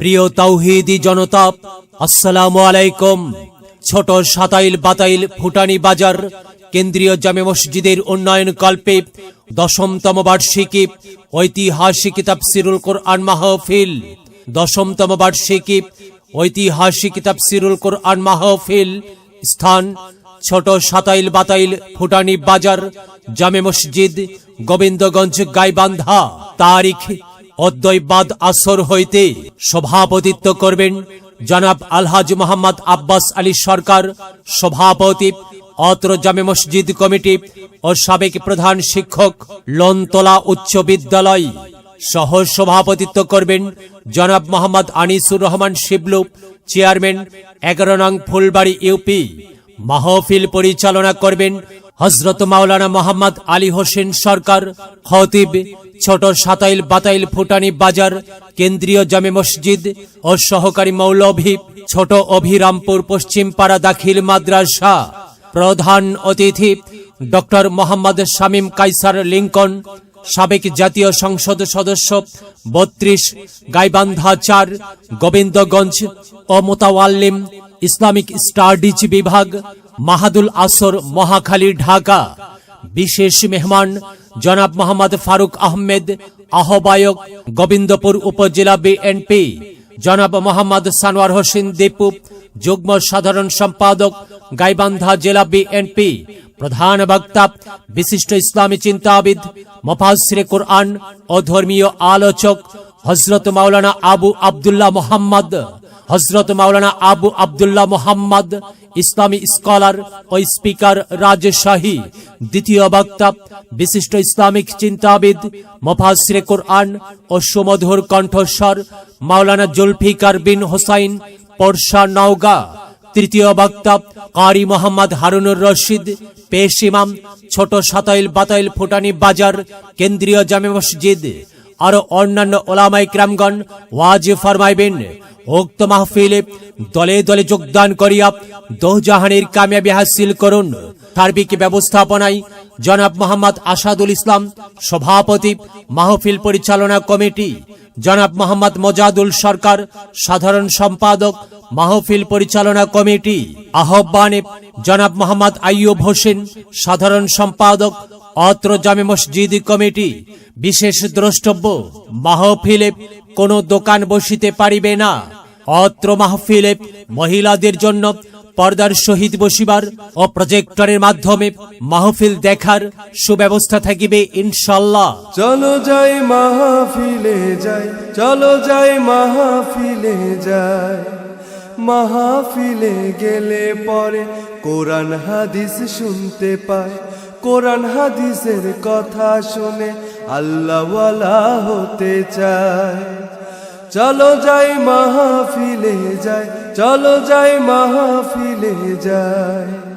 প্রিয় তাওহিদি জনতা, আসসালামু আলাইকুম। ছোট সাতাইল বাতাইল ফুটানি বাজার, কেন্দ্রীয় জামে মসজিদের উন্নয়ন কল্পে দশমতম বার্ষিকী ঐতিহাসিক তাফসিরুল কোরআন মাহফিল। দশমতম বার্ষিকী ঐতিহাসিক তাফসিরুল কোরআন মাহফিল। স্থান, ছোট সাতাইল বাতাইল ফুটানি বাজার, জামে মসজিদ, গোবিন্দগঞ্জ গাইবান্ধা। তারিখ অদ্বৈবাদ আসর হইতে সভাপতিত্ব করবেন জনাব আলহাজ মোহাম্মদ আব্বাস আলী সরকার, সভাপতি, অত্র জামে মসজিদ কমিটি ও সাবেক প্রধান শিক্ষক, লনতলা উচ্চ বিদ্যালয়। সহ সভাপতিত্ব করবেন জনাব মোহাম্মদ আনিসুর রহমান শিবলু, চেয়ারম্যান, এগারো নং ফুলবাড়ি ইউপি। মাহফিল পরিচালনা করবেন হজরত মাওলানা মোহাম্মদ আলী হোসেন সরকার, খতিব, ছোট সাতাইল বাতাইল ফুটানি বাজার, কেন্দ্রীয় জামে মসজিদ ও সহকারী মৌলভী, ছোট অভিরামপুর পশ্চিমপাড়া দাখিল মাদ্রাসা। প্রধান অতিথি ডক্টর মোহাম্মদ শামীম কাইসার লিঙ্কন, সাবেক জাতীয় সংসদ সদস্য বত্রিশ, গাইবান্ধা চার, গোবিন্দগঞ্জ ও মোতাওয়াল্লিম ইসলামিক স্টাডিজ বিভাগ, মাহাদুল আসর, মহাখালী, ঢাকা। বিশেষ মেহমান, জনাব মোহাম্মদ ফারুক আহমেদ, আহ্বায়ক গোবিন্দপুর উপজেলা বিএনপি জনাব মোহাম্মদ সানোয়ার হোসেন দীপু, যুগ্ম সাধারণ সম্পাদক, গাইবান্ধা জেলা বিএনপি প্রধান বক্তা, বিশিষ্ট ইসলামী চিন্তাবিদ মফাসিরে কোরআন ও ধর্মীয় আলোচক হজরত মাওলানা আবু আবদুল্লাহ মোহাম্মদ। হজরত মাওলানা আবু আবদুল্লাহ মোহাম্মদ, ইসলামী স্কলার ও স্পিকার রাজশাহী দ্বিতীয় বক্তা, বিশিষ্ট ইসলামিক চিন্তাবিদ মফাসিরে কোরআন ও সুমধুর কণ্ঠস্বর, মাওলানা জুলফিকার বিন হোসাইন, পরশা নওগা, তৃতীয় বক্তা, কারি মোহাম্মদ হারুনুর রশিদ, পেশ ইমাম, ছোট সাতাইল বাতাইল ফুটানি বাজার, কেন্দ্রীয় জামে মসজিদ আরও অন্যান্য ওলামাই ক্রামগণ ওয়াজ ফরমাইবেন। উক্ত মাহফিলে দলে দলে যোগদান করিয়া দোজাহানের কামিয়াবি হাসিল করুন। সার্বিক ব্যবস্থাপনায় জনাব মোহাম্মদ আসাদুল ইসলাম, সভাপতি, মাহফিল পরিচালনা কমিটি, জনাব মোহাম্মদ মজাদুল সরকার, সাধারণ সম্পাদক, মাহফিল পরিচালনা কমিটি। আহ্বানে জনাব মোহাম্মদ আইয়ুব হোসেন, সাধারণ সম্পাদক অত্র জামে মসজিদ কমিটি, বিশেষ দ্রষ্টব্য, মাহফিলে কোনো দোকান বসিতে পারিবে না। অত্র মাহফিলে মহিলাদের জন্য পর্দার সহিত বসিবার ও প্রজেক্টরের মাধ্যমে মাহফিল দেখার সুব্যবস্থা থাকিবে ইনশাল্লাহ চলো যাই মাহফিলে যাই, চলো যাই মাহফিলে যাই। মাহফিলে গেলে পরে কোরআন হাদিস শুনতে পায় কোরআন হাদিসের কথা শুনে আল্লাহওয়ালা হতে চায়। চলো যাই মাহফিলে যায় চলো যাই মাহফিলে যাই।